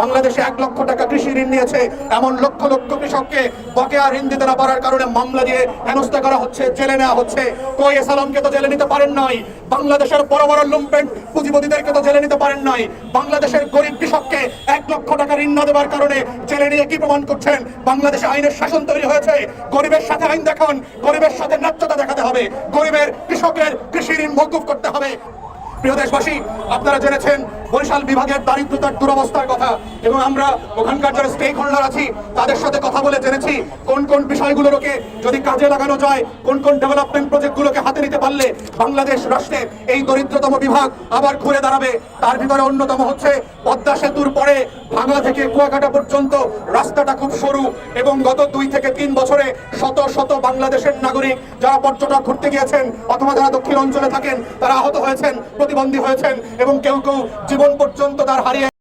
বাংলাদেশে এক লক্ষ টাকা কৃষি ঋণ নিয়েছে। এমন লক্ষ লক্ষ কৃষককে বকেয়া ঋণ দিতে না পারার কারণে মামলা দিয়ে হেনস্থা করা হচ্ছে, জেলে নেওয়া হচ্ছে। কই সালামকে তো জেলে নিতে পারেন নাই। বাংলাদেশের বড় বড় লুম্পেন পুঁজিপতিদেরকে তো জেলে নিতে পারেন নাই। বাংলাদেশের গরিব কৃষককে এক লক্ষ টাকা ঋণ না দেওয়ার কারণে জেলে নিয়ে কি প্রমাণ করছেন? বাংলাদেশে আইনের শাসন তৈরি হয়েছে। গরিবের সাথে আইন দেখান, গরিবের সাথে ন্যায্যতা দেখাতে হবে। গরিবের কৃষকের কৃষি ঋণ মৌকুফ করতে হবে। প্রিয় দেশবাসী, আপনারা জেনেছেন বরিশাল বিভাগের দারিদ্রতার দুরবস্থার কথা এবং আমরা ওখানকার যারা স্টেক হোল্ডার আছি, তাদের সাথে কথা বলে জেনেছি কোন কোন বিষয়গুলোকে যদি কাজে লাগানো যায়, কোন কোন ডেভেলপমেন্ট প্রজেক্টগুলোকে হাতে নিতে পারলে বাংলাদেশ রাষ্ট্রে এই দরিদ্রতম বিভাগ আবার ঘুরে দাঁড়াবে। তার ভিতরে অন্যতম হচ্ছে পদ্মা সেতুর পরে ভাঙা থেকে কুয়াকাটা পর্যন্ত রাস্তাটা খুব সরু এবং গত দুই থেকে তিন বছরে শত শত বাংলাদেশের নাগরিক যারা পর্যটক ঘুরতে গিয়েছেন অথবা যারা দক্ষিণ অঞ্চলে থাকেন, তারা আহত হয়েছেন প্রতিবন্ধী হয়েছেন এবং কেউ কেউ জীবন পর্যন্ত তার হারিয়ে